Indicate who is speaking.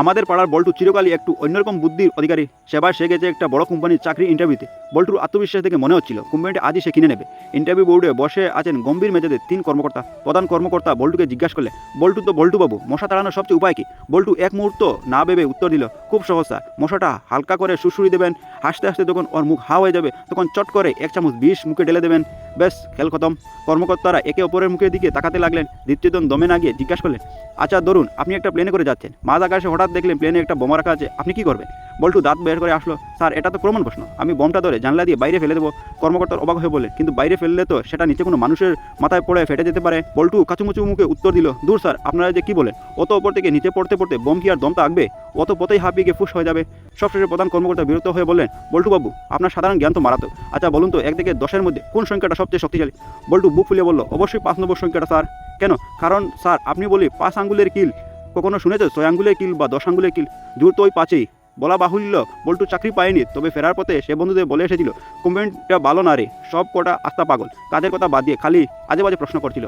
Speaker 1: আমাদের পাড়ার বল্টু চিরকালই একটু অন্যরকম বুদ্ধির অধিকারী। সেবার সে গেছে একটা বড় কোম্পানির চাকরি ইন্টারভিউতে বল্টুর আত্মবিশ্বাস থেকে মনে হচ্ছিল, কোম্পানিটা আজই সে কিনে নেবে। ইন্টারভিউ বোর্ডে বসে আছেন গম্ভীর মেজাজে তিন কর্মকর্তা। প্রধান কর্মকর্তা বল্টুকে জিজ্ঞাসা করলে বল্টু তো বল্টু বাবু মশা তাড়ানোর সবচেয়ে উপায় কি? বল্টু এক মুহূর্ত না ভেবে উত্তর দিল, খুব সহজ মশাটা হালকা করে সুসুরি দেবেন, হাসতে হাসতে যখন ওর মুখ হা হয়ে যাবে, তখন চট করে এক চামচ বিষ মুখে ঢেলে দেবেন। ব্যাস খেল খতম। কর্মকর্তারা একে অপরের মুখের দিকে তাকাতে লাগলেন। দ্বিতীয়জন দমে না গিয়ে জিজ্ঞাসা করলেন আচ্ছা ধরুন আপনি একটা প্লেনে করে যাচ্ছেন। মাঝ আকাশে হঠাৎ দেখলেন প্লেনে একটা বোমা রাখা আছে। আপনি কি করবেন? বল্টু দাঁত বের করে আসলো, স্যার, এটা তো প্রমাণ প্রশ্ন। আমি বোমটা ধরে জানলা দিয়ে বাইরে ফেলে দেবো। কর্মকর্তার অবাক হয়ে বলে কিন্তু বাইরে ফেললে তো সেটা নিচে কোনো মানুষের মাথায় পড়ে ফেটে যেতে পারে। বল্টু কাচুমুচু মুখে উত্তর দিল, দূর, স্যার, আপনারা যে কি বলেন অত ওপর থেকে নিচে পড়তে পড়তে বোম কি আর দমটা আঁকবে? অত পথেই হাঁপিয়ে গিয়ে ফুস হয়ে যাবে। সবশেষে প্রধান কর্মকর্তা বিরক্ত হয়ে বললেন, বল্টু বাবু, আপনার সাধারণ জ্ঞান তো মারাত্মক। আচ্ছা বলুন তো এক থেকে দশের মধ্যে কোন সংখ্যাটা সবচেয়ে শক্তিশালী? বল্টু বুক ফুলিয়ে বলল, অবশ্যই পাঁচ নম্বর সংখ্যাটা, স্যার। কেন? কারণ, স্যার, আপনি বলি পাঁচ আঙ্গুলের কিল। কখনো শুনেছো? ছয় আঙ্গুলের কিল বা দশ আঙ্গুলের কিল। জোর তো ওই পাঁচেই। বলা বাহুল্য, বল্টু চাকরি পায়নি, তবে ফেরার পথে সে বন্ধুদের বলে এসেছিল কোম্পানিটা ভালো না রে, সব কটা আস্তা পাগল কাজের কথা বাদ দিয়ে খালি আজে বাজে প্রশ্ন করছিল।